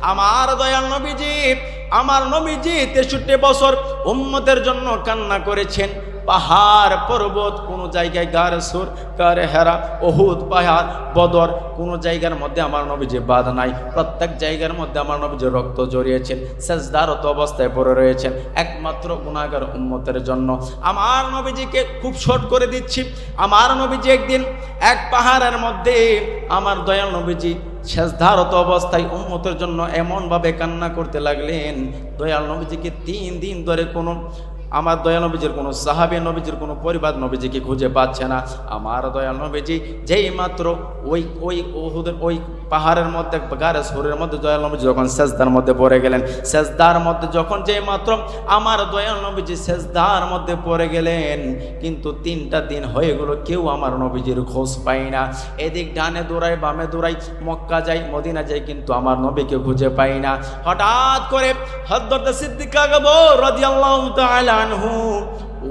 আমার দয়াল নবীজি, আমার নবীজি তেষট্টি বছর উম্মতের জন্য কান্না করেছেন। পাহাড় পর্বত কোন জায়গায় গার সুর, গার হেরা ওহুদ পাহাড়, বদর কোন জায়গার মধ্যে আমার নবীজি বাদ নাই। প্রত্যেক জায়গার মধ্যে আমার নবীজি রক্ত জড়িয়েছেন সেজদারত অবস্থায় পড়ে রয়েছেন। একমাত্র গুণাগার উন্মতের জন্য। আমার নবীজিকে খুব শর্ট করে দিচ্ছি। আমার নবীজি একদিন এক পাহাড়ের মধ্যে আমার দয়াল নবীজি শেষধারত অবস্থায় উন্মতের জন্য এমনভাবে কান্না করতে লাগলেন দয়াল নবীজিকে তিন দিন ধরে কোনো আমার দয়াল নবীজির কোনো সাহাবি, নবীজির কোনো পরিবার নবীজিকে খুঁজে পাচ্ছে না। আমার দয়াল নবীজি যেই মাত্র ওই ওই ওহুদের ওই পাহাড়ের মধ্যে, গারে সুরের মধ্যে দয়াল নবীজি যখন সেজদার মধ্যে পড়ে গেলেন, সেজদার মধ্যে যখন যেই মাত্র আমার দয়াল নবীজি সেজদার মধ্যে পড়ে গেলেন, কিন্তু তিনটা দিন হয়ে গেল, কেউ আমার নবীজির খোঁজ পাই না। এদিক ডানে দৌড়াই বামে দৌড়াই মক্কা যাই মদিনা যাই কিন্তু আমার নবীকে খুঁজে পাই না। হঠাৎ করে হজরত সিদ্দিক আকবর রাদিয়াল্লাহু তাআলা আনহু,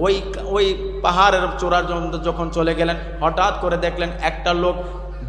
ওই ওই পাহাড়ের চোরার যখন চলে গেলেন, হঠাৎ করে দেখলেন একটা লোক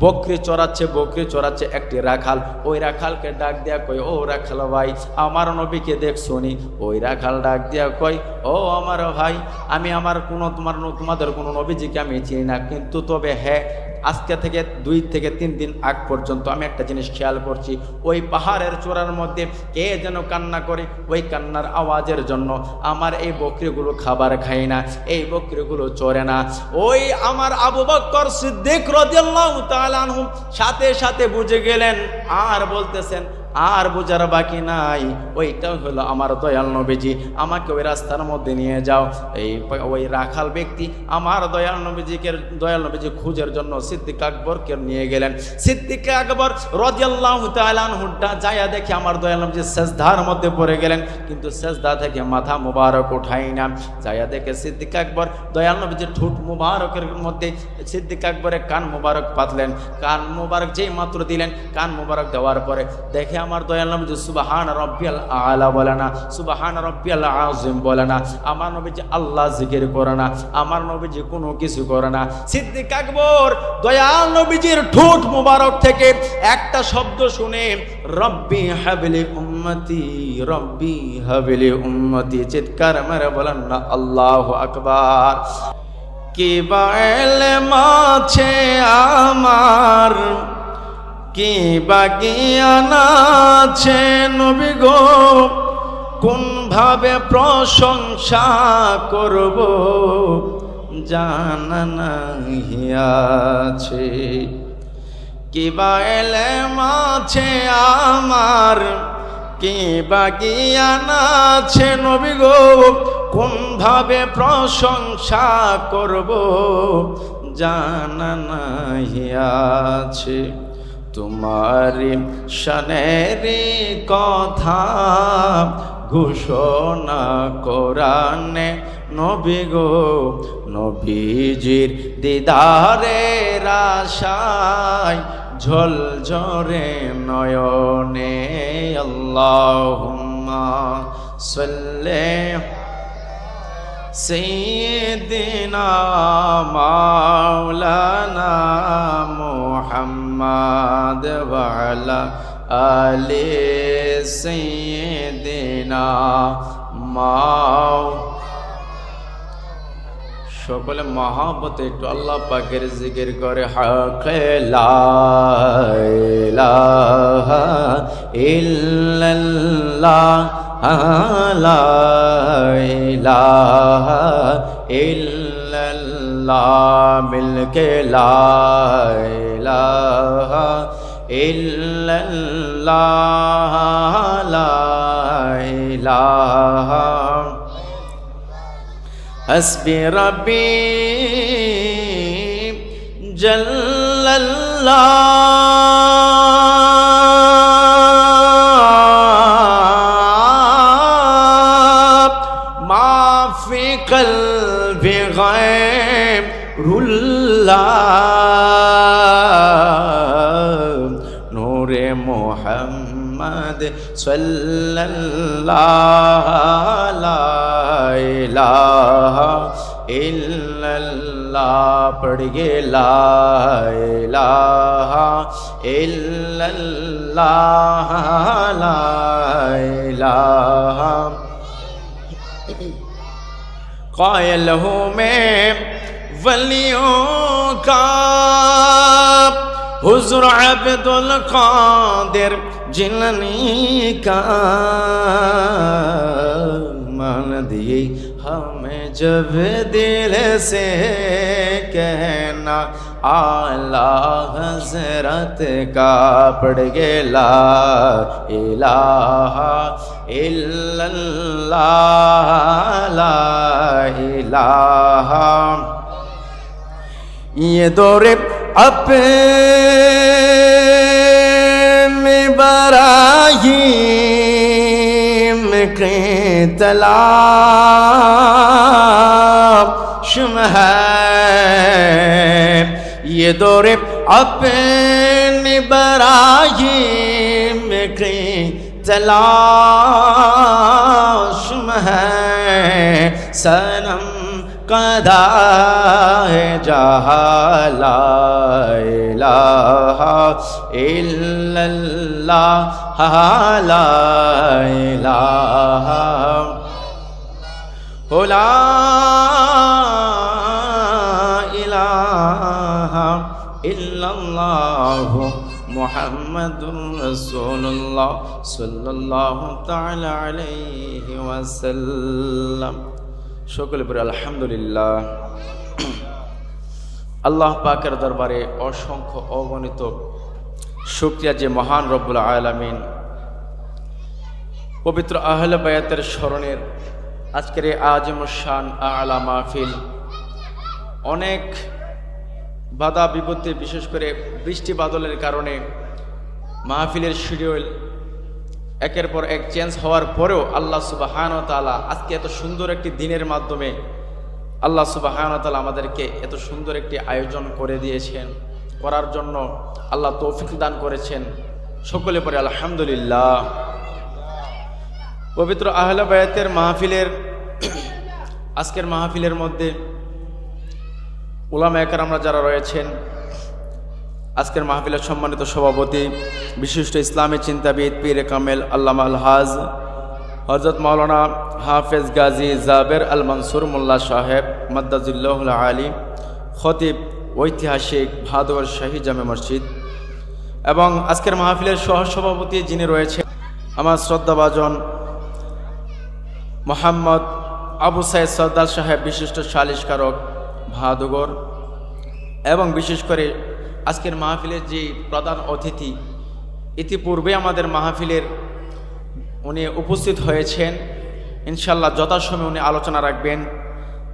বকরি চড়াচ্ছে বকরি চড়াচ্ছে একটি রাখাল। ওই রাখালকে ডাক দেয়া কই ও রাখাল ভাই, আমার নবীকে দেখ শুনি ওই রাখাল ডাক দেয়া কই ও আমার ভাই, আমি আমার কোনো তোমার, তোমাদের কোনো নবীজিকে আমি চিনি না, কিন্তু তবে হ্যাঁ আজকে থেকে দুই থেকে তিন দিন আগ পর্যন্ত আমি একটা জিনিস খেয়াল করছি, ওই পাহাড়ের চোরার মধ্যে কে যেন কান্না করে, ওই কান্নার আওয়াজের জন্য আমার এই বকরিগুলো খাবার খায় না, এই বকরিগুলো চরে না। ওই আমার আবু বক্কর সিদ্দিক রাদিয়াল্লাহু আনহু সাথে সাথে বুঝে গেলেন আর বলতেছেন আর বোঝার বাকি নাই। ওইটা হলো আমার দয়াল নবীজি। আমাকে ওই রাস্তার মধ্যে নিয়ে যাও। এই ওই রাখাল ব্যক্তি আমার দয়াল নবীজিকে, দয়াল নবীজি খুঁজের জন্য সিদ্দিক আকবরকে নিয়ে গেলেন। সিদ্দিক আকবর রদিয়াল্লাহ তালানহুড্ডা যাইয়া দেখে আমার দয়াল নবীজি সেজদার মধ্যে পড়ে গেলেন। কিন্তু সেজদা থেকে মাথা মুবারক উঠাই না। যাইয়া দেখে সিদ্দিক আকবর দয়াল নবীজির ঠোঁট মুবারকের মধ্যে সিদ্দিক আকবরে কান মুবারক পাতলেন। কান মুবারক যেই মাত্র দিলেন, কান মুবারক দেওয়ার পরে দেখে আমার দয়াল নবীজি, সুবাহান রব্বিয়াল আলা বলে না সুবাহান রব্বিয়াল আজিম বলে না আমার নবী যে আল্লাহ জিকির করে না আমার নবী যে কোনো কিছু করে না সিদ্দিক আকবর, দয়াল নবীজির ঠোঁট মুবারক থেকে একটা শব্দ শুনে, রব্বি হাবিলি উম্মতি, রব্বি হাবিলি উম্মতি, চিৎকার মেরে বলেন না, আল্লাহ আকবার। কি বাইল মাছে আমার কি বাগিয়ান আছে নবী গো। কোন ভাবে প্রশংসা করব জানা নাহি আছে। কি বাইলে মাছে আমার কি বাগিয়ান আছে নবী গো। কোন ভাবে প্রশংসা করব জানা নাহি আছে। তোমারি শনের কথা ঘোষণা কোরআনে নবী গো নবীজির দিদারের আশায় ঝলঝরে নয়নে আল্লাহুম্মা সাল্লি سيدنا مولانا محمد وعلى آل سيدنا মাও সকলে মহাবতে একটু আল্লাহ পাকের জিকির করে হাকে ইল্লাল্লাহ লা ইলাহা ইল্লাল্লাহ মিলকে লা إلا الله لا إله. حسبي ربي جل الله. ما في قلبي غير الله. নূরে মোহাম্মদ সাল্লাল্লাহ ইলাহা ইল্লাল্লাহ। পড়িয়ে লা ইলাহা ইল্লাল্লাহ লা ইলাহা। قائل ہوں میں कायल हूँ मैं वलियों का हुजूर अब्दुल कादिर जिलनी का मान दिए हमें जब दिल से कहना आला हजरत का पड़ गेला इलाहा इल्लल्लाह ला इलाहा ये दौरे अपने बराहीम के तलाश है। ये दौरे अपने बराहीम के तलाश है। सनम قضاء جها لا إلا الله لا إله لا إله إلا الله محمد رسول الله صلى الله تعالى عليه وسلم সকলে পরে আলহামদুলিল্লাহ। আল্লাহ পাকের দরবারে অসংখ্য অগণিত শুক্রিয়া যে মহান রব্বুল আলামিন পবিত্র আহলে বায়াতের স্মরণের আজকের এই আজম শান আলা মাহফিল অনেক বাধা বিপত্তি, বিশেষ করে বৃষ্টি বাদলের কারণে মাহফিলের শিডিউল একের পর এক চেঞ্জ হওয়ার পরেও আল্লাহ সুবাহান তালা আজকে এত সুন্দর একটি দিনের মাধ্যমে আল্লাহ সুবাহান তালা আমাদেরকে এত সুন্দর একটি আয়োজন করে দিয়েছেন, করার জন্য আল্লাহ তৌফিক দান করেছেন। সকলে পরে আলহামদুলিল্লাহ। পবিত্র আহলে বায়াতের মাহফিলের, আজকের মাহফিলের মধ্যে ওলামা আমরা যারা রয়েছেন আজকের মাহফিলের সম্মানিত সভাপতি, বিশিষ্ট ইসলামী চিন্তাবিদ পীর কামেল আল্লামা আল হাজ হজরত মাওলানা হাফেজ গাজী জাবের আল মনসুর মোল্লা সাহেব মদ্দাজুল্লাহ আলী, খতিব ঐতিহাসিক ভাদর শাহী জামে মসজিদ এবং আজকের মাহফিলের সহসভাপতি যিনি রয়েছেন আমার শ্রদ্ধাভাজন মোহাম্মদ আবু সাইদ সর্দার সাহেব, বিশিষ্ট সালিশকারক, ভাদুগর এবং বিশেষ করে আজকের মাহফিলের যে প্রধান অতিথি, ইতিপূর্বে আমাদের মাহফিলের উনি উপস্থিত হয়েছেন। ইনশাল্লাহ যথাসময়ে উনি আলোচনা রাখবেন।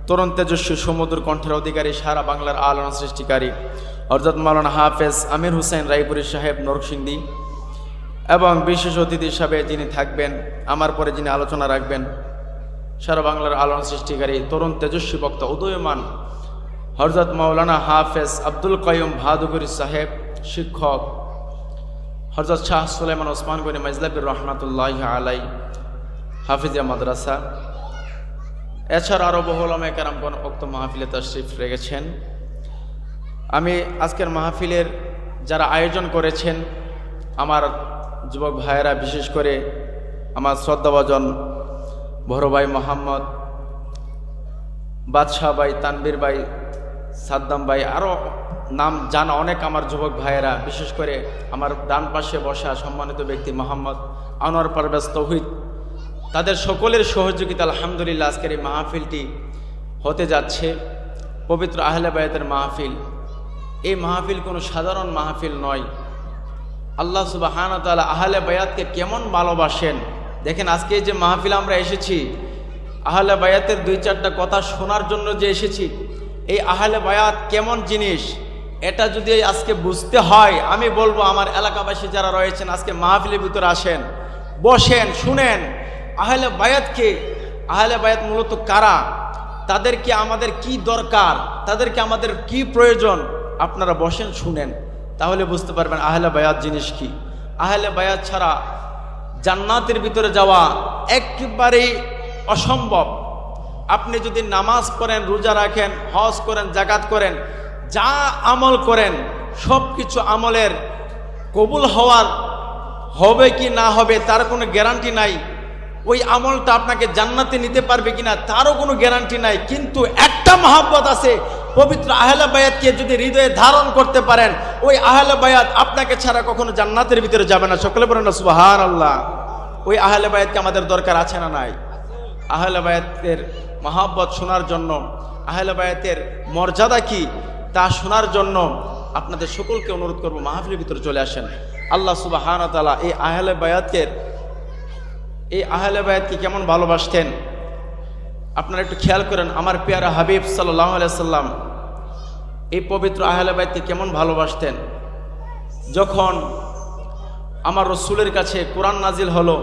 তরুণ তেজস্বী সমুদ্র কণ্ঠের অধিকারী, সারা বাংলার আলোড়ন সৃষ্টিকারী হরজত মালানা হাফেজ আমির হুসেন রায়পুরি সাহেব নরসিংদী এবং বিশেষ অতিথি হিসাবে যিনি থাকবেন, আমার পরে যিনি আলোচনা রাখবেন, সারা বাংলার আলোড়ন সৃষ্টিকারী তরুণ তেজস্বী বক্তা উদয়মান হরজত মৌলানা হাফেজ আব্দুল কয়ুম ভাদুগুরি সাহেব, শিক্ষক। হরজত শাহ সুলাইমান ওসমান গনি মজলাবির রহমাতুল্লাহ আলাই হাফিজিয়া মাদ্রাসা। এছাড়া আরও বহু ওলামায়ে কেরামগণ উক্ত মাহফিলে তশরিফ রেখেছেন। আমি আজকের মাহফিলের যারা আয়োজন করেছেন, আমার যুবক ভাইয়েরা, বিশেষ করে আমার শ্রদ্ধাভাজন বড় ভাই মোহাম্মদ, বাদশাহ ভাই তানবীর ভাই সাদ্দাম ভাই আরও নাম জানা অনেক আমার যুবক ভাইয়েরা, বিশেষ করে আমার ডান পাশে বসা সম্মানিত ব্যক্তি মোহাম্মদ আনোয়ার পারভেজ তৌহিদ। তাদের সকলের সহযোগিতা আলহামদুলিল্লাহ আজকের এই মাহফিলটি হতে যাচ্ছে। পবিত্র আহলে বায়াতের মাহফিল। এই মাহফিল কোনো সাধারণ মাহফিল নয়। আল্লাহ সুবাহান তালা আহলে বায়াতকে কেমন ভালোবাসেন? দেখেন, আজকে যে মাহফিল আমরা এসেছি, আহলে বায়াতের দুই চারটা কথা শোনার জন্য যে এসেছি এই আহলে বায়াত কেমন জিনিস? এটা যদি আজকে বুঝতে হয়, আমি বলব আমার এলাকাবাসী যারা রয়েছেন, আজকে মাহফিলের ভিতরে আসেন, বসেন, শুনেন। আহলে বায়াতকে, আহলে বায়াত মূলত কারা? তাদেরকে আমাদের কি দরকার? তাদেরকে আমাদের কি প্রয়োজন? আপনারা বসেন, শুনেন। তাহলে বুঝতে পারবেন আহলে বায়াত জিনিস কি। আহলে বায়াত ছাড়া জান্নাতের ভিতরে যাওয়া একেবারেই অসম্ভব। আপনি যদি নামাজ পড়েন, রোজা রাখেন, হজ করেন জাকাত করেন, যা আমল করেন সব কিছু আমলের কবুল হওয়ার হবে কি না হবে, তার কোনো গ্যারান্টি নাই। ওই আমলটা আপনাকে জান্নাতে নিতে পারবে কিনা, তারও কোনো গ্যারান্টি নাই। কিন্তু একটা মহাব্বত আছে, পবিত্র আহলা বায়াতকে যদি হৃদয়ে ধারণ করতে পারেন, ওই আহলা বায়াত আপনাকে ছাড়া কখনো জান্নাতের ভিতরে যাবে না। সকলে বলেন না আল্লাহ ওই আহলে বায়াতকে আমাদের দরকার আছে না নাই? আহলে বায়াতের মহাব্বত শোনার জন্য, আহলে বায়াতের মর্যাদা কি তা শোনার জন্য আপনাদের সকলকে অনুরোধ করব, মাহফিলের ভিতরে চলে আসেন। আল্লাহ সুবাহান তালা এই আহলে বায়াতের এই আহলে বায়াতকে কেমন ভালোবাসতেন? আপনারা একটু খেয়াল করেন, আমার পেয়ারা হাবিব সাল্লাহ সাল্লাম এই পবিত্র আহলে বায়াতকে কেমন ভালোবাসতেন? যখন আমার রসুলের কাছে কোরআন নাজিল হলো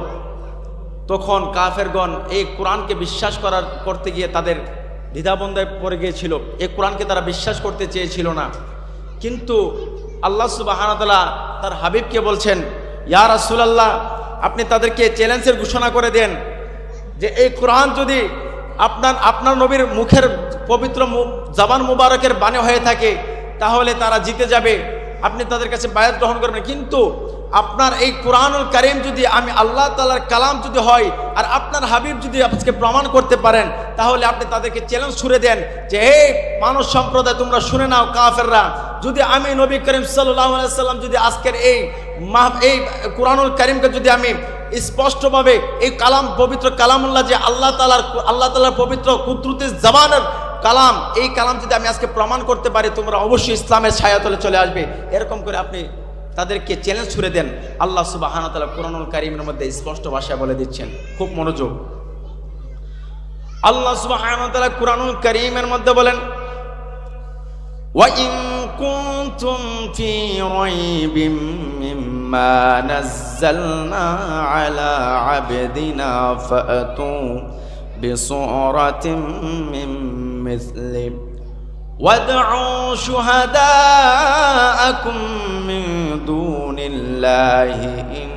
তখন কাফেরগণ এই কোরআনকে বিশ্বাস করার করতে গিয়ে তাদের দ্বিধাবন্ধায় পড়ে গিয়েছিল। এই কোরআনকে তারা বিশ্বাস করতে চেয়েছিল না। কিন্তু আল্লাহ সুবাহানতালা তার হাবিবকে বলছেন, ইয়া রাসুলাল্লাহ, আপনি তাদেরকে চ্যালেঞ্জের ঘোষণা করে দেন যে এই কোরআন যদি আপনার আপনার নবীর মুখের পবিত্র জাবান মুবারকের বানে হয়ে থাকে, তাহলে তারা জিতে যাবে। আপনি তাদের কাছে বায়াত গ্রহণ করবেন। কিন্তু আপনার এই কোরআনুল কারিম যদি আমি আল্লাহ তালার কালাম যদি হয় আর আপনার হাবিব যদি আজকে প্রমাণ করতে পারেন, তাহলে আপনি তাদেরকে চ্যালেঞ্জ ছুড়ে দেন যে হে মানুষ সম্প্রদায়, তোমরা শুনে নাও কাফেররা। যদি আমি নবী করিম সাল্লাম যদি আজকের এই মাহ এই কোরআনুল করিমকে যদি আমি স্পষ্টভাবে এই কালাম, পবিত্র কালামুল্লাহ যে আল্লাহ তালার আল্লাহ তালার পবিত্র কুদ্রুতি জবানের কালাম, এই কালাম যদি আমি আজকে প্রমাণ করতে পারি, তোমরা অবশ্যই ইসলামের ছায়াতলে চলে আসবে। এরকম করে আপনি তাদেরকে চ্যালেঞ্জ ছুড়ে দেন আল্লাহ সুবাহান তালা কোরআনুল কারিমের মধ্যে স্পষ্ট ভাষায় বলে দিচ্ছেন খুব মনোযোগ আল্লাহ সুবাহান তালা কোরআনুল করিমের মধ্যে বলেন وإن كنتم في ريب مما نزلنا على عبدنا فأتوا بصورة من مثله وادعوا شهداءكم من دون الله إن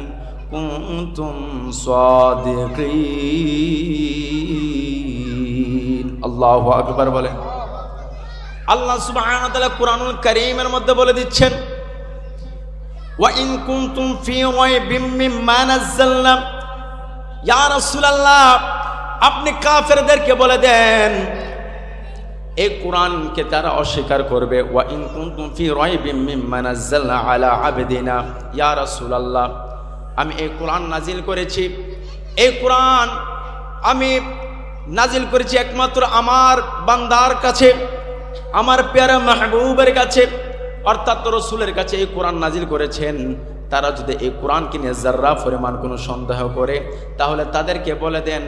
كنتم صادقين الله أكبر বলেন আল্লাহ সুবহানাহু ওয়া তাআলা কুরআনুল কারীমের মধ্যে বলে দিচ্ছেন ওয়া ইন কুনতুম ফি রাইবিম মিম্মা নাযালনা ইয়া রাসূলুল্লাহ আপনি কাফেরদেরকে বলে দেন এই কোরআনকে তারা অস্বীকার করবে, ওয়া ইন কুনতুম ফি রাইবিম মিম্মা নাযালনা আলা আবদিনা আমি এই কোরআন নাজিল করেছি। এই কোরআন আমি নাজিল করেছি একমাত্র আমার বান্দার কাছে, আমার পেয়ারা মাহবুবের কাছে, অর্থাৎ রসুলের কাছে এই কোরআন নাজিল করেছেন। তারা যদি এই কোরআনকে নিয়ে জার্রা পরিমাণ কোনো সন্দেহ করে, তাহলে তাদেরকে বলে দেন,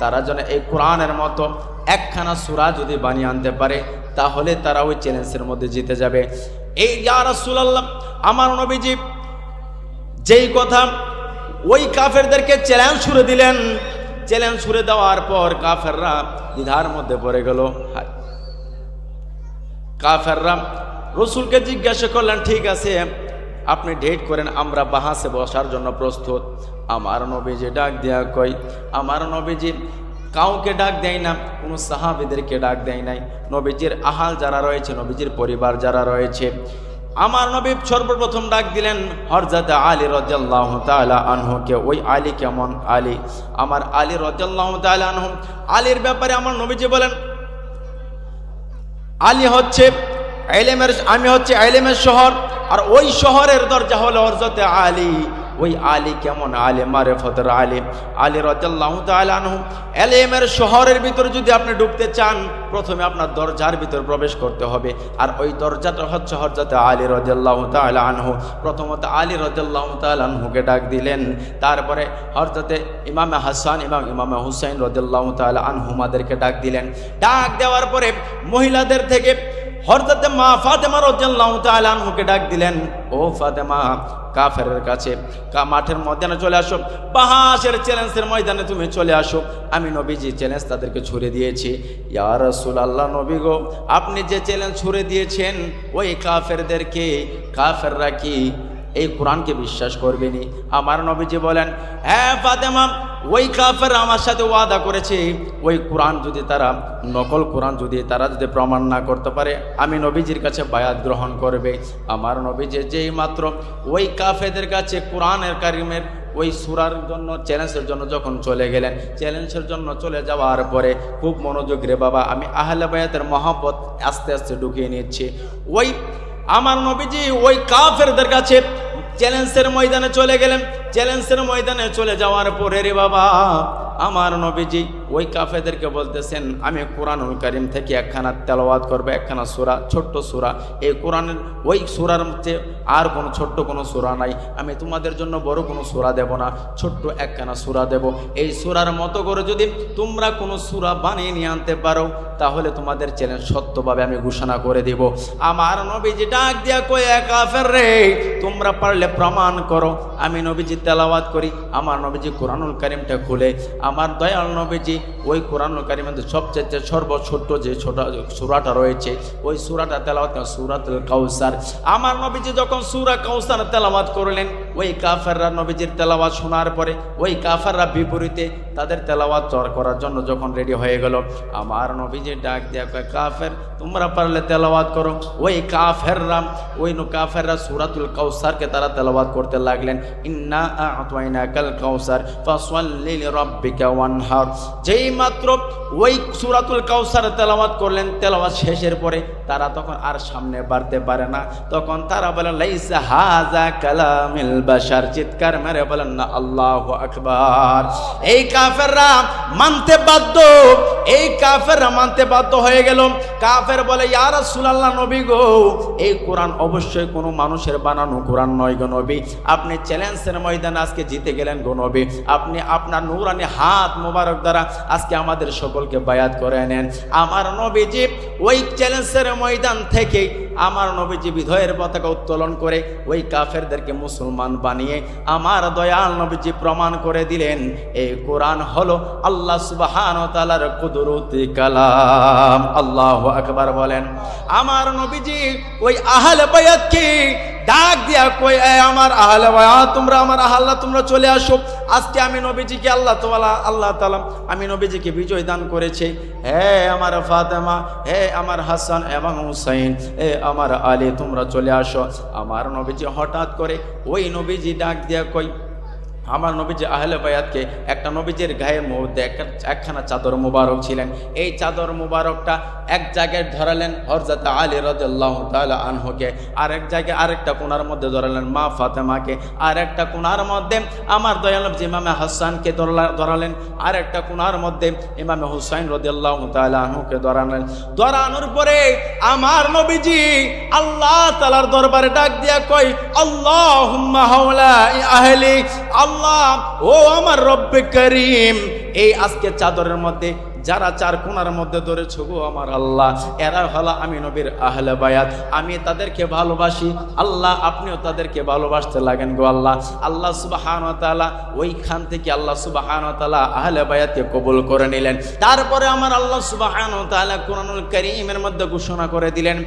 তারা যেন এই কোরআনের মতো একখানা সুরা যদি বানিয়ে আনতে পারে, তাহলে তারা ওই চ্যালেঞ্জের মধ্যে জিতে যাবে। এই ইয়া রাসূলুল্লাহ, আমার নবীজি যেই কথা ওই কাফেরদেরকে চ্যালেঞ্জ ছুড়ে দিলেন। চ্যালেঞ্জ ছুড়ে দেওয়ার পর কাফেররা দ্বিধার মধ্যে পড়ে গেল। কাফেররা রসুলকে জিজ্ঞাসা করলেন, ঠিক আছে আপনি ডেট করেন, আমরা বাহাসে বসার জন্য প্রস্তুত। আমার নবীজি ডাক দেয়া কই আমার নবীজি, কাউকে ডাক দেয় না, কোনো সাহাবিদেরকে ডাক দেয় নাই। নবীজির আহাল যারা রয়েছে, নবীজির পরিবার যারা রয়েছে, আমার নবী সর্বপ্রথম ডাক দিলেন হরজাতে আলী রজাল্লাহ তালা আনহুকে। ওই আলী কেমন? আলী। আমার আলী রজাল্লাহ তালা আনহু, আলীর ব্যাপারে আমার নবীজি বলেন, আলী হচ্ছে, আইলেমের, আমি হচ্ছে আইলেমের শহর আর ওই শহরের দরজা হলো হরজতে আলী। ওই আলী কেমন আলে মারেফতের আলী। আলী রাজাল্লাহ তালু এলেমের শহরের ভিতরে যদি আপনি ঢুকতে চান, প্রথমে আপনার দরজার ভিতর প্রবেশ করতে হবে। আর ওই দরজাটা হচ্ছে হরজাতে আলী রাজাল্লাহ আনহু। প্রথমত আলী রাজাল্লাহ আনহুকে ডাক দিলেন। তারপরে হরজতে ইমামে হাসান এবং ইমামে হুসাইন রদাল্লাহ তাল আনহুমাদেরকে ডাক দিলেন। ডাক দেওয়ার পরে মহিলাদের থেকে হরদতে মা ফাতেমা রজ্জাল্লাহ তালানহুকে ডাক দিলেন, ও ফাতেমা, কাফেরের কাছে কা মাঠের ময়দানে চলে আসো বাহাসের চ্যালেঞ্জের ময়দানে তুমি চলে আসো। আমি নবীজি চ্যালেঞ্জ তাদেরকে ছুড়ে দিয়েছি। ইয়া রাসূল আল্লাহ নবী গো, আপনি যে চ্যালেঞ্জ ছুড়ে দিয়েছেন, ওই কাফেরদেরকে, কাফেররা কি এই কোরআনকে বিশ্বাস করবেনি আমার নবীজি বলেন হ্যাঁ ফাতেমা ওই কাফের আমার সাথে ওয়াদা করেছে, ওই কোরআন যদি তারা, নকল কোরআন যদি তারা যদি প্রমাণ না করতে পারে, আমি নবীজির কাছে বায়াত গ্রহণ করবে। আমার নবীজি যেই মাত্র ওই কাফেদের কাছে কোরআনের কারিমের ওই সুরার জন্য, চ্যালেঞ্জের জন্য যখন চলে গেলেন, চ্যালেঞ্জের জন্য চলে যাওয়ার পরে খুব মনোযোগ রে বাবা, আমি আহলে বায়াতের মহব্বত আস্তে আস্তে ঢুকিয়ে নিচ্ছি। ওই আমার নবীজি ওই কাফেরদের কাছে চ্যালেঞ্জের ময়দানে চলে গেলেন। চ্যালেঞ্জের ময়দানে চলে যাওয়ার পরে রে বাবা আমার নবীজি ওই কাফেদেরকে বলতেছেন, আমি কোরআনুল করিম থেকে একখানা তেলাওয়াত করব, একখানা সুরা, ছোট্ট সুরা। এই কোরআনের, ওই সুরার চেয়ে আর কোনো ছোট্ট কোনো সুরা নাই। আমি তোমাদের জন্য বড় কোনো সুরা দেব না, ছোট্ট একখানা সুরা দেব। এই সুরার মতো করে যদি তোমরা কোনো সুরা বানিয়ে নিয়ে আনতে পারো, তাহলে তোমাদের চ্যালেঞ্জ সত্যভাবে আমি ঘোষণা করে দিব। আমার নবীজি ডাক দিয়া কয়ে কাফের রে, তোমরা পারলে প্রমাণ করো। আমি নবীজি তেলাওয়াত করি, আমার নবীজি কোরআনুল করিমটা খুলে। আমার দয়াল নবীজি ওই কোরআনুল কারিমের সবচেয়ে সর্ব ছোট্ট যে ছোট সুরাটা রয়েছে, ওই সুরাটা তেলাওয়াত সুরাতুল কাউসার। আমার নবীজি যখন সুরা কাউসার তেলাওয়াত করলেন, ওই কাফেররা নবীজির তেলাওয়াত শোনার পরে, ওই কাফেররা বিপরীতে তাদের তেলাওয়াত চর করার জন্য যখন রেডি হয়ে গেল, আমার নবীজি ডাক দেয়া কাফের, তোমরা পারলে তেলাওয়াত করো। ওই কাফেররা ওই কাফেররা সুরাতুল কাউসারকে তারা তেলাওয়াত করতে লাগলেন। ইন্না আতওয়াইনা কাল কাউসার ফাসল্লি লিরাব্বিকা যেই মাত্র ওই সুরাতুল কাউসার তেলাওয়াত করলেন, তেলাওয়াত শেষের পরে তারা তখন আর সামনে বাড়তে পারে না। তখন তারা বলেন, লাইসা হাজা কালামিল চিৎকার মেরে বলেন, না, আল্লাহু আকবার। এই কাফেররা মানতে বাধ্য। এই কাফেররা মানতে বাধ্য হয়ে গেল। কাফের বলে, ইয়া রাসূলুল্লাহ, নবী গো, এই কোরআন অবশ্যই কোনো মানুষের বানানো কোরআন নয় গো নবী। আপনি চ্যালেঞ্জের ময়দানে আজকে জিতে গেলেন গো নবী। আপনি আপনার নূরানি হাত মোবারক দ্বারা আজকে আমাদের সকলকে বায়াত করে নেন। আমার নবীজি ওই চ্যালেঞ্জের ময়দান থেকে আমার নবীজি বিধয়ের পতাকা উত্তোলন করে ওই কাফেরদেরকে মুসলমান বানিয়ে আমার দয়াল নবীজি প্রমাণ করে দিলেন, এই কোরআন হলো আল্লাহ সুবাহান তালার কুদরতি কালাম। আল্লাহ আকবার বলেন, আমার নবীজি ওই আহলে বায়াতকে ডাক দিয়া কই এ আমার আহলে বায়াত, তোমরা আমার আহ্লা, তোমরা চলে আসো। আজকে আমি নবীজিকে আল্লাহ তাআলা আল্লাহ তাআলা, আমি নবীজিকে বিজয় দান করেছি। হে আমার ফাতেমা, হে আমার হাসান এবং হুসাইন হে আমার আলে তোমরা চলে আসো। আমার নবীজি হঠাৎ করে ওই নবীজি ডাক দিয়া কই আমার নবীজি আহলে বায়াতকে একটা নবীজির গায়ের মধ্যে একখানা চাদর মুবারক ছিলেন। এই চাদর মুবারকটা এক জায়গায় ধরালেন হরজাত আলী রদাল্লাহ তাআলা আনহুকে আর এক জায়গায় আরেকটা কোনার মধ্যে ধরালেন মা ফাতেমাকে আর একটা কোনার মধ্যে আমার দয়াল নবী ইমামে হাসানকে ধরালেন আর একটা কোনার মধ্যে ইমামে হুসাইন রদাল্লাহ তাআলা আনহুকে ধরালেন। ধরানোর পরে আমার নবীজি আল্লাহ তালার দরবারে ডাক দিয়া কই আল্লাহ আহলি, আল্লাহ ও আমার রব্বে করিম, এই আজকে চাদরের মধ্যে, যারা চার কোনার মধ্যে ধরেছ গো আমার আল্লাহ, এরা হলো আমি নবীর আহলে বায়াত, আমি তাদেরকে ভালোবাসি, আল্লাহ আপনিও তাদেরকে ভালোবাসতে লাগেন গো আল্লাহ আল্লাহ সুবাহান তালা ওইখান থেকে আল্লাহ সুবাহান তালা আহলে বায়াতকে কবুল করে নিলেন। তারপরে আমার আল্লাহ সুবাহান তালা কোরআনুল করিমের মধ্যে ঘোষণা করে দিলেন,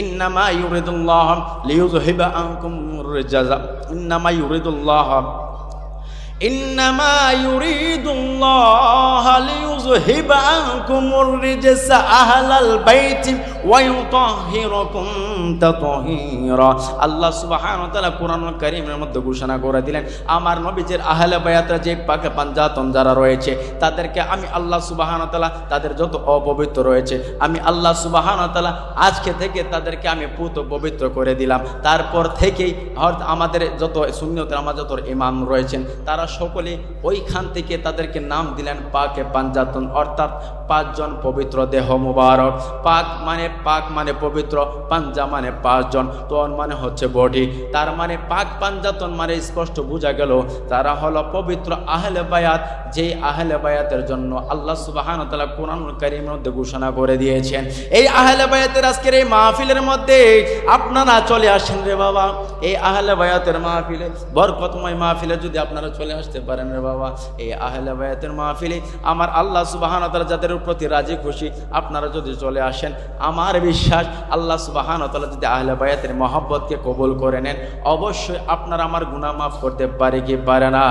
ইন্নামা ইউরিদুল্লাহ লিউযহিবা আনকুম রিজাজা ইন্নামা ইউরিদুল্লাহ إنما يريد الله ليذهب عنكم الرجس أهل البيت আল্লাহ সুবহানাহু ওয়া তাআলা কোরআনুল মধ্যে ঘোষণা করে দিলেন, আমার নবীজির আহলে বায়াতরা যে পাকে পাঞ্জাতন যারা রয়েছে, তাদেরকে আমি আল্লাহ সুবহানাহু ওয়া তাআলা, তাদের যত অপবিত্র রয়েছে, আমি আল্লাহ সুবহানাহু ওয়া তাআলা আজকে থেকে তাদেরকে আমি পুত পবিত্র করে দিলাম। তারপর থেকেই আমাদের যত সুন্নতের আমার যত ইমাম রয়েছেন, তারা সকলে ওইখান থেকে তাদেরকে নাম দিলেন পাকে পাঞ্জাতন, অর্থাৎ পাঁচজন পবিত্র দেহ মুবারক। পাক মানে পাক মানে পবিত্র, পাঞ্জা মানে পাঁচজন। তন মানে হচ্ছে বডি। তার মানে পাক পাঞ্জাতন মানে স্পষ্ট বোঝা গেল। তারা হলো পবিত্র আহলে বায়াত, যেই আহলে বায়াতের জন্য আল্লাহ সুবাহান তালা কোরআনুল কারীমের মধ্যে ঘোষণা করে দিয়েছেন। এই আহলে বায়াতের আজকের এই মাহফিলের মধ্যে আপনারা চলে আসেন রে বাবা। এই আহলে বায়াতের মাহফিলে, বরকতময় মাহফিলে যদি আপনারা চলে আসতে পারেন রে বাবা। এই আহলে বায়াতের মাহফিলে আমার আল্লাহ সুবাহান তালা যাদের প্রতি রাজি খুশি, আপনারা যদি চলে আসেন, আমার আমার বিশ্বাস আল্লাহ সুবাহান তালা যদি আহলে বায়াতের মহাব্বতকে কবুল করে নেন, অবশ্যই আপনার আমার গুনামাফ করতে পারে কি পারে না।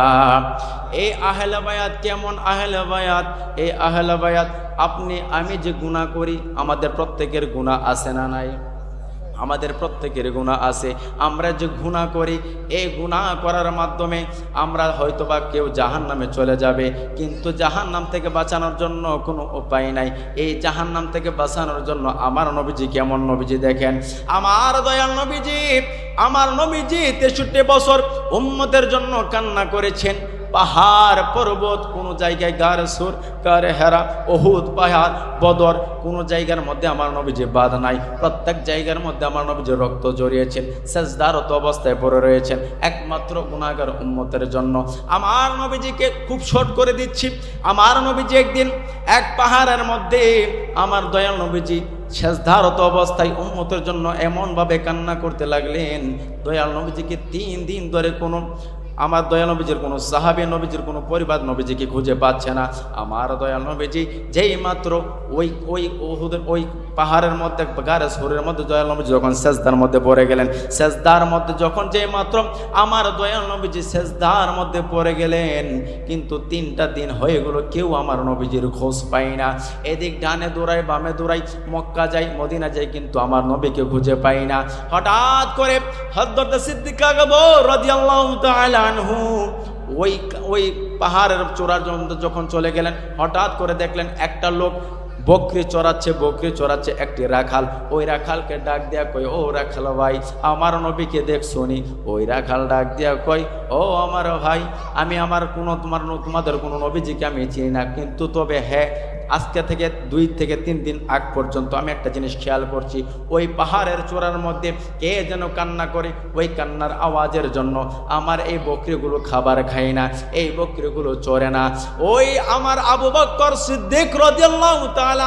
এই আহলে বায়াত কেমন আহলে বায়াত? এই আহলে বায়াত, আপনি, আমি যে গুণা করি, আমাদের প্রত্যেকের গুণা আছে না নাই? আমাদের প্রত্যেকের গুণা আছে। আমরা যে গুণা করি, এই গুণা করার মাধ্যমে আমরা হয়তোবা কেউ জাহান নামে চলে যাবে। কিন্তু জাহান নাম থেকে বাঁচানোর জন্য কোনো উপায় নাই। এই জাহান নাম থেকে বাঁচানোর জন্য আমার নবীজি কেমন নবীজি দেখেন? আমার দয়াল নবীজি, আমার নবীজি তেষট্টি বছর উম্মতের জন্য কান্না করেছেন। পাহাড় পর্বত, কোনো জায়গায় গার সুর কার হেরা অহুদ পাহাড়, বদর, কোনো জায়গার মধ্যে আমার নবীজি বাদ নাই। প্রত্যেক জায়গার মধ্যে আমার নবীজি রক্ত জড়িয়েছেন, সেজদারত অবস্থায় পড়ে রয়েছেন, একমাত্র গুণাগার উন্মতের জন্য। আমার নবীজিকে খুব শর্ট করে দিচ্ছি। আমার নবীজি একদিন এক পাহাড়ের মধ্যে আমার দয়াল নবীজি শেষধারত অবস্থায় উন্মতের জন্য এমনভাবে কান্না করতে লাগলেন, দয়াল নবীজিকে তিন দিন ধরে কোনো আমার দয়া নবীজির কোনো সাহাবি, নবীজির কোনো পরিবার নবীজিকে খুঁজে পাচ্ছে না। আমার দয়া নবীজি যেই মাত্র ওই ওই ওহুদের, ওই পাহাড়ের মধ্যে গারে সুরের মধ্যে দয়াল নবীজি যখন সেজদার মধ্যে পড়ে গেলেন, সেজদার মধ্যে যখন যেই মাত্র আমার দয়াল নবীজি সেজদার মধ্যে পড়ে গেলেন, কিন্তু তিনটা দিন হয়ে গেল, কেউ আমার নবীজির খোঁজ পাই না। এদিক ডানে দৌড়াই বামে দৌড়াই মক্কা যাই মদিনা যাই কিন্তু আমার নবীকে খুঁজে পাই না। হঠাৎ করে হদ্দরতে সিদ্দিকা ওই ওই পাহাড়ের চূড়ার যখন চলে গেলেন, হঠাৎ করে দেখলেন একটা লোক বকরি চড়াচ্ছে বকরি চড়াচ্ছে একটি রাখাল। ওই রাখালকে ডাক দেয়া কই ও রাখাল ভাই, আমার নবীকে দেখ শুনি ওই রাখাল ডাক দেয়া কই ও আমার ভাই, আমি আমার কোনো তোমার তোমাদের কোনো নবীজিকে আমি চিনি না। কিন্তু তবে হ্যাঁ আজকে থেকে দুই থেকে তিন দিন আগ পর্যন্ত আমি একটা জিনিস খেয়াল করছি। ওই পাহাড়ের চূড়ার মধ্যে কে যেন কান্না করে, ওই কান্নার আওয়াজের জন্য আমার এই বকরিগুলো খাবার খায় না, এই বকরিগুলো চরে না। ওই আমার আবু বক্কর সিদ্দিক রাদিয়াল্লাহু তাআলা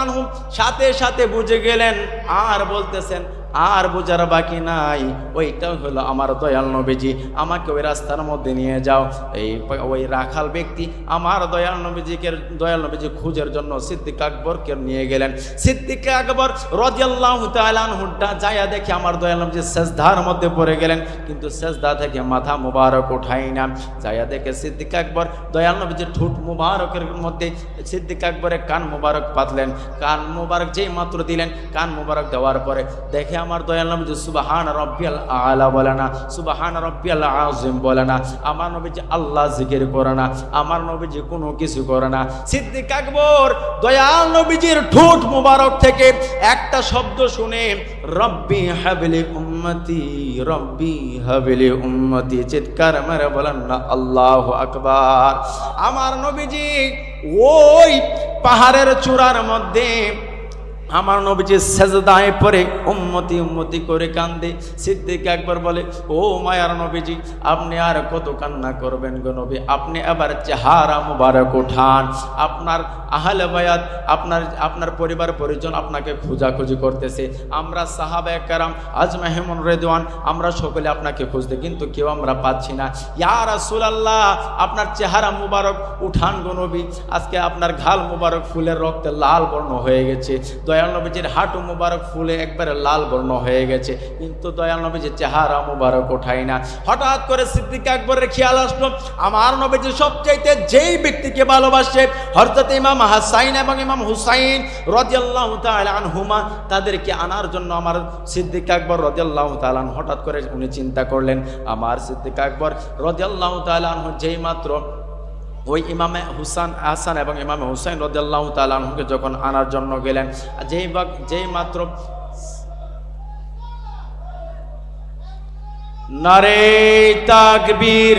সাথে সাথে বুঝে গেলেন আর বলতেছেন আর বোঝার বাকি নাই। ওইটাও হলো আমার দয়াল নবীজি। আমাকে ওই রাস্তার মধ্যে নিয়ে যাও। এই ওই রাখাল ব্যক্তি আমার দয়াল নবীজিকে দয়াল নবীজি খুঁজের জন্য সিদ্দিক আকবরকে নিয়ে গেলেন। সিদ্দিক আকবর তালানহুড্ডা যাইয়া দেখে আমার দয়াল নবীজি সেজদার মধ্যে পড়ে গেলেন। কিন্তু সেজদা থেকে মাথা মুবারক উঠাই না। যাইয়া দেখে সিদ্দিক আকবর দয়াল নবীজির ঠোঁট মুবারকের মধ্যে সিদ্দিক আকবরের কান মুবারক পাতলেন। কান মুবারক যেই মাত্র দিলেন, কান মুবারক দেওয়ার পরে দেখে আমার দয়াল নবীজি সুবাহান রব্বিয়াল আলা বলে না, সুবাহান রব্বিয়াল আজিম বলে না, আমার নবী যে আল্লাহ জিকির করে না, আমার নবী যে কোনো কিছু করে না। সিদ্দিক আকবর দয়াল নবীজির ঠোঁট মুবারক থেকে একটা শব্দ শুনে, রব্বি হাবলি উম্মতি, রব্বি হাবলি উম্মতি, চিৎকার মেরে বলেন না, আল্লাহ আকবার। আমার নবীজি ওই পাহাড়ের চূড়ার মধ্যে আমার নবীজি সেজদায় পরে উম্মতি উম্মতি করে কান্দে। সিদ্দিক একবার বলে, ও মায়ার নবীজি, আপনি আর কত কান্না করবেন গো নবী? আপনি আবার চেহারা মুবারক উঠান। আপনার আহলে বায়াত, আপনার আপনার পরিবার পরিজন আপনাকে খোঁজাখুঁজি করতেছে। আমরা সাহাবে কারাম আজমাহেমন রেদওয়ান, আমরা সকলে আপনাকে খুঁজতে, কিন্তু কেউ আমরা পাচ্ছি না। ইয়া রাসূলুল্লাহ, আপনার চেহারা মুবারক উঠান গো নবী। আজকে আপনার ঘাল মুবারক ফুলের রক্তে লাল বর্ণ হয়ে গেছে। দয়াল নবীজির হাঁটু মুবারক ফুলে একবারে লাল বর্ণ হয়ে গেছে। কিন্তু দয়াল নবীজির চেহারা মুবারক ওঠায় না। হঠাৎ করে সিদ্দিক আকবরের খেয়াল আসলো, আমার নবীজি সবচাইতে যেই ব্যক্তিকে ভালোবাসে হরজত ইমাম হাসাইন এবং ইমাম হুসাইন রদিয়াল্লাহ আনহুমা, তাদেরকে আনার জন্য আমার সিদ্দিক আকবর রদিয়াল্লাহ তালান হঠাৎ করে উনি চিন্তা করলেন, আমার সিদ্দিক আকবর রদিয়াল্লাহ তালান যেই মাত্র ওই ইমামে হুসান আহসান এবং ইমামে হুসাইন রদাল্লাহ তালাহকে যখন আনার জন্য গেলেন, যেই বা যেই মাত্র নারে তাকবীর,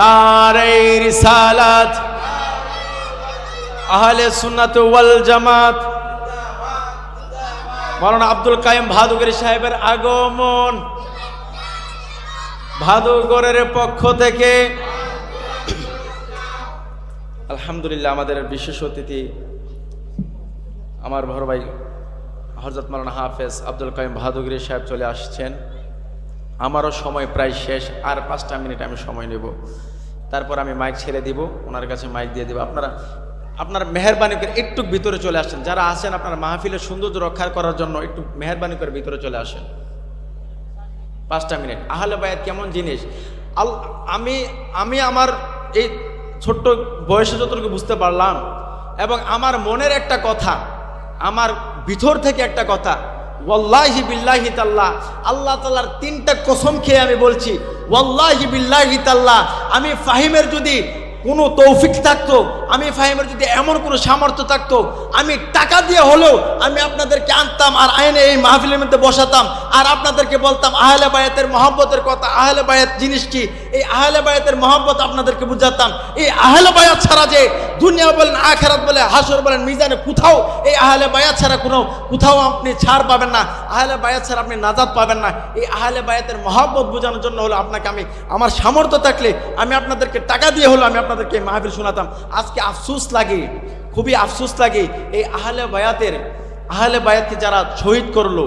নারে রিসালাত, আহলে সুন্নাত ওয়াল জামাত, মৌলানা আব্দুল কাইম ভাদুগিরি সাহেবের আগমন, ভাদুগরের পক্ষ থেকে আলহামদুলিল্লাহ, আমাদের বিশেষ অতিথি আমার বড় ভাই হজরত মালানা হাফেজ আব্দুল কাইম বাহাদুগিরি সাহেব চলে আসছেন। আমারও সময় প্রায় শেষ, আর পাঁচটা মিনিট আমি সময় নেব। তারপর আমি মাইক ছেড়ে দিব, ওনার কাছে মাইক দিয়ে দেব। আপনারা, আপনার মেহরবানি করে একটু ভিতরে চলে আসেন। যারা আছেন আপনার মাহফিলের সৌন্দর্য রক্ষা করার জন্য একটু মেহরবানি করে ভিতরে চলে আসেন। পাঁচটা মিনিট। আহলে বায়াত কেমন জিনিস? আমি আমি আমার এই ছোট্ট বয়সে যতটুকু বুঝতে পারলাম, এবং আমার মনের একটা কথা, আমার ভিতর থেকে একটা কথা, ওয়াল্লাহি বিল্লাহি তাল্লাহ আল্লাহ তাল্লাহর তিনটা কসম খেয়ে আমি বলছি, ওয়াল্লাহি বিল্লাহি তাল্লাহ আমি ফাহিমের যদি কোনো তৌফিক থাকতো আমি ফাহিমের যদি এমন কোনো সামর্থ্য থাকতো, আমি টাকা দিয়ে হলেও আমি আপনাদেরকে আনতাম আর আইনে এই মাহফিলের মধ্যে বসাতাম। আর আপনাদেরকে বলতাম, আহলে বায়াতের মহব্বতের কথা, আহলে বায়াত জিনিস কি? এই আহলে বায়াতের মহব্বত আপনাদেরকে বুঝাতাম। এই আহলে বায়াত ছাড়া যে দুনিয়া বলেন, আখেরাত বলে হাসর বলেন, মিজানে কোথাও এই আহলে বায়াত ছাড়া কোনো, কোথাও আপনি ছাড় পাবেন না। আহলে বায়াত ছাড়া আপনি নাজাদ পাবেন না। এই আহলে বায়াতের মহব্বত বোঝানোর জন্য হলো আপনাকে আমি, আমার সামর্থ্য থাকলে আমি আপনাদেরকে টাকা দিয়ে হলো আমি আপনাদেরকে মাহফিল শোনাতাম। আজকে আফসুস লাগে, খুবই আফসুস লাগে এই আহলে বায়াতের, আহলে বায়াতকে যারা শহীদ করল।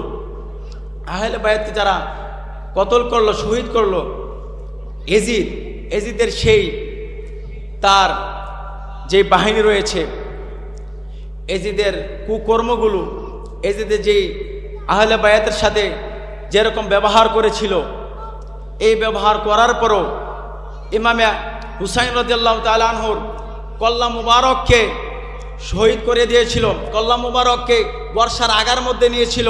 আহলে বায়াতকে যারা কতল করল, শহীদ করল। এজিদ, এজিদের সেই তার যে বাহিনী রয়েছে, এজিদের কুকর্মগুলো এজিদের যেই আহলে বায়াতের সাথে যেরকম ব্যবহার করেছিল, এই ব্যবহার করার পরও ইমামে হুসাইন রদিয়াল্লাহ তালানহুর কল্লা মুবারককে শহীদ করে দিয়েছিল। কল্লা মুবারককে বর্ষার আগার মধ্যে নিয়েছিল।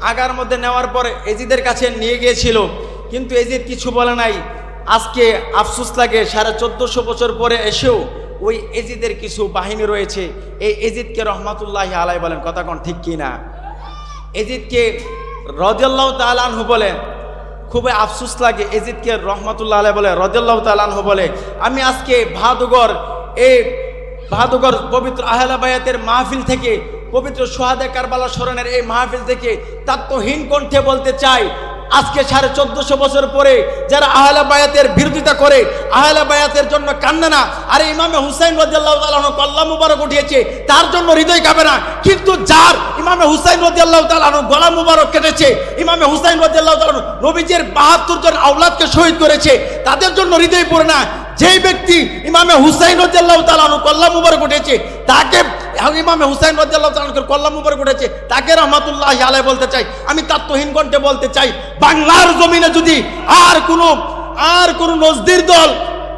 আগার মধ্যে নেওয়ার পরে এজিদের কাছে নিয়ে গিয়েছিল। কিন্তু এজিদ কিছু বলে নাই। আজকে আফসুস লাগে, সাড়ে চোদ্দোশো বছর পরে এসেও ওই এজিদের কিছু বাহিনী রয়েছে। এই এজিদকে রহমাতুল্লাহ আলাই বলেন, কথা কোন ঠিক কি না? এজিদকে রদিয়াল্লাহ তালানহু বলে, খুবই আফসুস লাগে এজিদকে রহমতুল্লাহ আলাই বলে, রদিয়াল্লাহ তালানহু বলে, আমি আজকে ভাদুগর এই ভাদুগর পবিত্র আহলাবায়াতের মাহফিল থেকে পবিত্র সোহাদে কারবালা স্মরণের এই মাহফিল থেকে তাত্ত্বহীন কণ্ঠে বলতে চাই, আজকে সাড়ে চোদ্দশো বছর পরে যারা আহলা বায়াতের বিরোধিতা করে আহলা বায়াতের জন্য কান্দে না, আরে ইমামে হুসাইন রাজিয়াল্লাহ তালাহ কল্লা মুবারক উঠিয়েছে, তার জন্য হৃদয় কাঁপে না, কিন্তু যার ইমামে হুসাইন রাজিয়াল্লাহ তালাহ গলা মুবারক কেটেছে, ইমামে হুসাইন রাজিয়াল্লাহ তালাহ নবীজের বাহাত্তর জন আওলাদকে শহীদ করেছে, তাদের জন্য হৃদয় পড়ে না যেই ব্যক্তি ইমামে হুসাইন তালাহ কল্লা উঠেছে, তাকে ইমামে হুসাইন রাজিয়াল্লাহ তালাহ কল্লা মুবারক উঠেছে, তাকে রহমাতুল্লাহ আলাই বলতে চাই। আমি তাত্ত্বহীন কণ্ঠে বলতে চাই, বাংলার জমিনে যদি আর কোনো আর কোনো নজদির দল,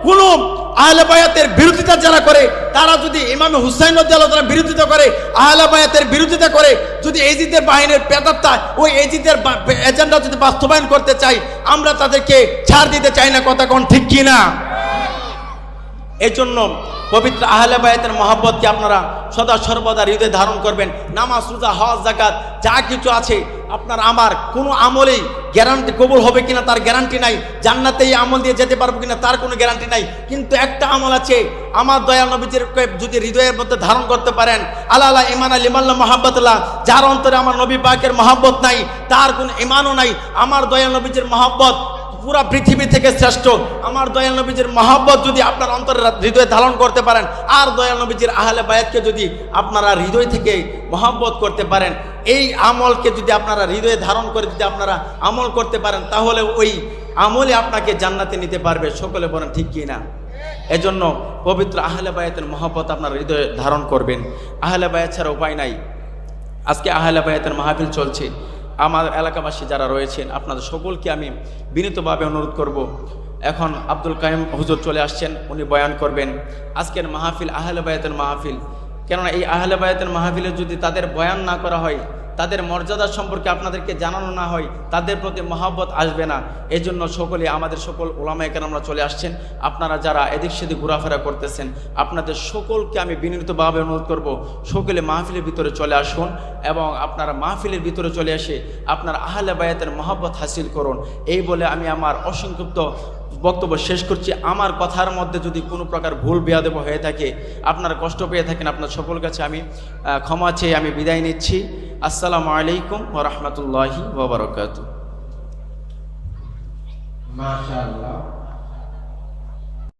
কোনো আহলে বায়াতের বিরোধিতা যারা করে, তারা যদি ইমামে হুসাইন রাদিয়াল্লাহু তাআলা বিরোধিতা করে, আহলে বায়াতের বিরোধিতা করে, যদি এজিদের বাহিনীর পেতাত্তা ওই এজিদের এজেন্ডা যদি বাস্তবায়ন করতে চাই, আমরা তাদেরকে ছাড় দিতে চাই না, কথা কোন ঠিক কি না এই জন্য পবিত্র আহলে বায়াতের মহাব্বতকে আপনারা সদা সর্বদা হৃদয়ে ধারণ করবেন। নামাজ, রোজা, হজ জাকাত যা কিছু আছে, আপনার আমার কোনো আমলেই গ্যারান্টি কবুল হবে কিনা তার গ্যারান্টি নাই। জান্নাতেই আমল দিয়ে যেতে পারব কিনা তার কোনো গ্যারান্টি নাই। কিন্তু একটা আমল আছে, আমার দয়াল নবীজির যদি হৃদয়ের মধ্যে ধারণ করতে পারেন, আল্লাহ আল্লাহ ইমান আল ইমাল্লা মহাব্বতুল্লাহ, যার অন্তরে আমার নবী পাকের মহাব্বত নাই, তার কোনো ইমানও নাই, আমার দয়াল নবীজির মহাব্বত পুরা পৃথিবী থেকে শ্রেষ্ঠ। আমার দয়াল নবীজির মহাব্বত যদি আপনার অন্তরে হৃদয়ে ধারণ করতে পারেন, আর দয়াল নবীজির আহলে বায়াতকে যদি আপনারা হৃদয় থেকে মহাব্বত করতে পারেন, এই আমলকে যদি আপনারা হৃদয়ে ধারণ করে যদি আপনারা আমল করতে পারেন, তাহলে ওই আমলে আপনাকে জান্নাতে নিতে পারবে। সকলে বলেন, ঠিক কি না? এজন্য পবিত্র আহলে বায়াতের মহাব্বত আপনার হৃদয়ে ধারণ করবেন। আহলে বায়াত ছাড়া উপায় নাই। আজকে আহলে বায়াতের মাহফিল চলছে। আমার এলাকাবাসী যারা রয়েছেন, আপনাদের সকলকে আমি বিনীতভাবে অনুরোধ করব। এখন আব্দুল কাইম হুজুর চলে আসছেন, উনি বয়ান করবেন। আজকের মাহফিল আহলে বায়াতের মাহফিল। কেননা এই আহলে বায়াতের মাহফিলে যদি তাদের বয়ান না করা হয় তাদের মর্যাদা সম্পর্কে আপনাদেরকে জানানো না হয়, তাদের প্রতি মহাব্বত আসবে না। এই জন্য সকলে আমাদের সকল ওলামায় আমরা চলে আসছেন। আপনারা যারা এদিক সেদিক ঘোরাফেরা করতেছেন, আপনাদের সকলকে আমি বিনীতভাবে অনুরোধ করব, সকলে মাহফিলের ভিতরে চলে আসুন এবং আপনারা মাহফিলের ভিতরে চলে এসে আপনার আহলে বায়াতের মহাব্বত হাসিল করুন। এই বলে আমি আমার অসংক্ষিপ্ত বক্তব্য শেষ করছি। আমার কথার মধ্যে যদি কোনো প্রকার ভুল, বেয়াদেব হয়ে থাকে, আপনারা কষ্ট পেয়ে থাকেন, আপনার সকল কাছে আমি ক্ষমা চেয়ে আমি বিদায় নিচ্ছি। আসসালামু আলাইকুম ওরহমতুল্লাহি ওবরকাত মাশাআল্লাহ।